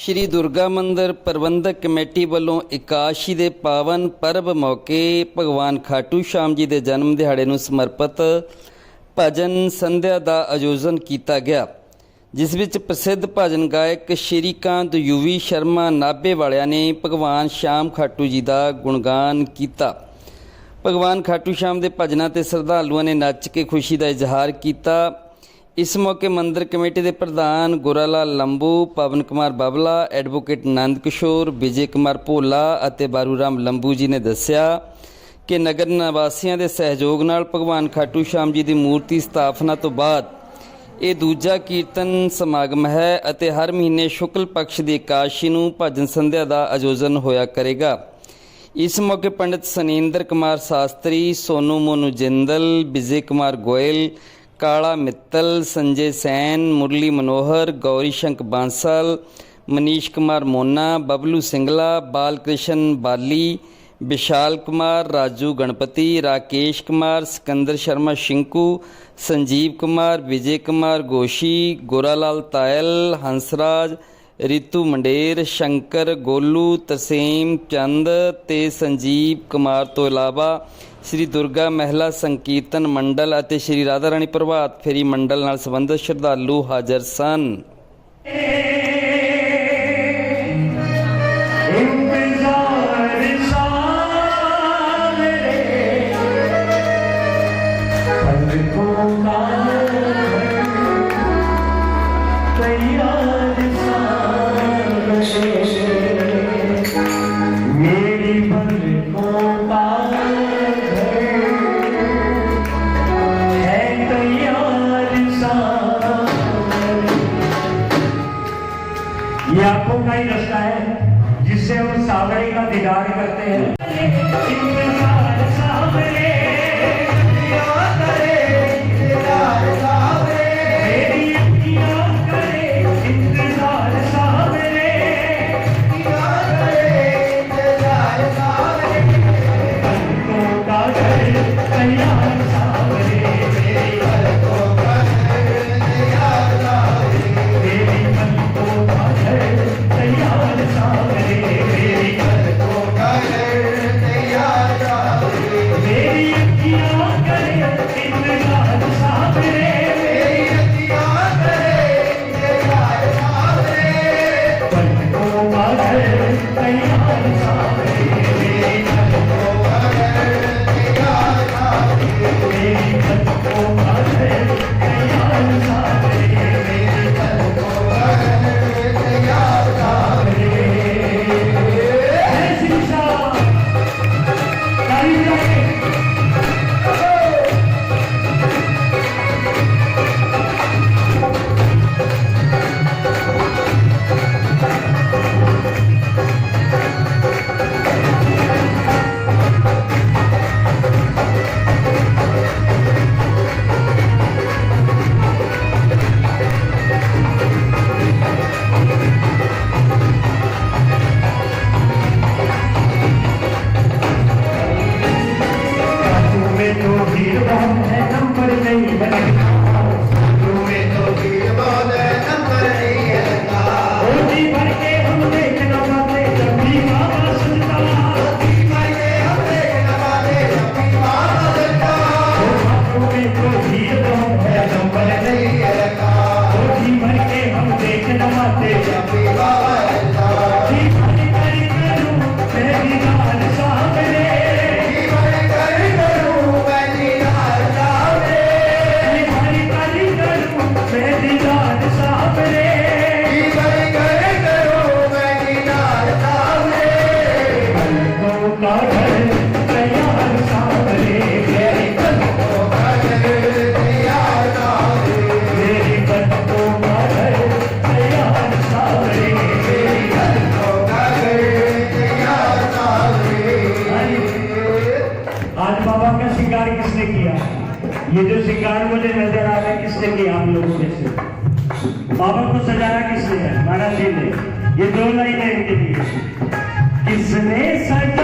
ਸ਼੍ਰੀ ਦੁਰਗਾ ਮੰਦਿਰ ਪ੍ਰਬੰਧਕ ਕਮੇਟੀ ਵੱਲੋਂ ਇਕਾਸ਼ੀ ਦੇ ਪਾਵਨ ਪਰਬ ਮੌਕੇ ਭਗਵਾਨ ਖਾਟੂ ਸ਼ਾਮ ਜੀ ਦੇ ਜਨਮ ਦਿਹਾੜੇ ਨੂੰ ਸਮਰਪਿਤ ਭਜਨ ਸੰਧਿਆ ਦਾ ਆਯੋਜਨ ਕੀਤਾ ਗਿਆ, ਜਿਸ ਵਿੱਚ ਪ੍ਰਸਿੱਧ ਭਜਨ ਗਾਇਕ ਸ਼੍ਰੀਕਾਂਤ ਯੂਵੀ ਸ਼ਰਮਾ ਨਾਭੇ ਵਾਲਿਆਂ ਨੇ ਭਗਵਾਨ ਸ਼ਾਮ ਖਾਟੂ ਜੀ ਦਾ ਗੁਣਗਾਨ ਕੀਤਾ। ਭਗਵਾਨ ਖਾਟੂ ਸ਼ਾਮ ਦੇ ਭਜਨਾਂ ਤੇ ਸ਼ਰਧਾਲੂਆਂ ਨੇ ਨੱਚ ਕੇ ਖੁਸ਼ੀ ਦਾ ਇਜ਼ਹਾਰ ਕੀਤਾ। ਇਸ ਮੌਕੇ ਮੰਦਰ ਕਮੇਟੀ ਦੇ ਪ੍ਰਧਾਨ ਗੁਰਾਲਾਲ ਲੰਬੂ, ਪਵਨ ਕੁਮਾਰ ਬਬਲਾ, ਐਡਵੋਕੇਟ ਨੰਦ ਕਿਸ਼ੋਰ, ਵਿਜੇ ਕੁਮਾਰ ਭੋਲਾ ਅਤੇ ਬਾਰੂ ਰਾਮ ਲੰਬੂ ਜੀ ਨੇ ਦੱਸਿਆ ਕਿ ਨਗਰ ਨਿਵਾਸੀਆਂ ਦੇ ਸਹਿਯੋਗ ਨਾਲ ਭਗਵਾਨ ਖਾਟੂ ਸ਼ਾਮ ਜੀ ਦੀ ਮੂਰਤੀ ਸਥਾਪਨਾ ਤੋਂ ਬਾਅਦ ਇਹ ਦੂਜਾ ਕੀਰਤਨ ਸਮਾਗਮ ਹੈ ਅਤੇ ਹਰ ਮਹੀਨੇ ਸ਼ੁਕਲ ਪਕਸ਼ ਦੀ ਇਕਾਦਸ਼ੀ ਨੂੰ ਭਜਨ ਸੰਧਿਆ ਦਾ ਆਯੋਜਨ ਹੋਇਆ ਕਰੇਗਾ। ਇਸ ਮੌਕੇ ਪੰਡਿਤ ਸਨੇਂਦਰ ਕੁਮਾਰ ਸ਼ਾਸਤਰੀ, ਸੋਨੂ ਮੋਨੂ ਜਿੰਦਲ ਵਿਜੇ ਕੁਮਾਰ ਗੋਇਲ ਕਾਲਾ ਮਿੱਤਲ, ਸੰਜੇ ਸੈਨ, ਮੁਰਲੀ ਮਨੋਹਰ ਗੌਰੀ ਸ਼ੰਕ ਬਾਂਸਲ, ਮਨੀਸ਼ ਕੁਮਾਰ ਮੋਨਾ, ਬਬਲੂ ਸਿੰਗਲਾ, ਬਾਲਕ੍ਰਿਸ਼ਨ ਬਾਲੀ, ਵਿਸ਼ਾਲ ਕੁਮਾਰ, ਰਾਜੂ ਗਣਪਤੀ, ਰਾਕੇਸ਼ ਕੁਮਾਰ, ਸਿਕੰਦਰ ਸ਼ਰਮਾ ਸ਼ਿੰਕੂ, ਸੰਜੀਵ ਕੁਮਾਰ, ਵਿਜੇ ਕੁਮਾਰ ਗੋਸ਼ੀ, ਗੋਰਾਲਾਲ ਤਾਇਲ, ਹੰਸਰਾਜ ਰਿਤੂ ਮੰਡੇਰ, ਸ਼ੰਕਰ, ਗੋਲੂ, ਤਰਸੇਮ, ਚੰਦ ਤੇ ਸੰਜੀਵ ਕੁਮਾਰ ਤੋਂ ਇਲਾਵਾ ਸ੍ਰੀ ਦੁਰਗਾ ਮਹਿਲਾ ਸੰਕੀਰਤਨ ਮੰਡਲ ਅਤੇ ਸ੍ਰੀ ਰਾਧਾ ਰਾਣੀ ਪ੍ਰਭਾਤ ਫੇਰੀ ਮੰਡਲ ਨਾਲ ਸੰਬੰਧਿਤ ਸ਼ਰਧਾਲੂ ਹਾਜ਼ਰ ਸਨ। ये आंखों का ही रास्ता है जिससे हम सावरे का दीदार करते हैं Thank you. से बाबा को सजाया किसने है महाराज जी ने ये दो लाइनें इनके लिए किसने सजा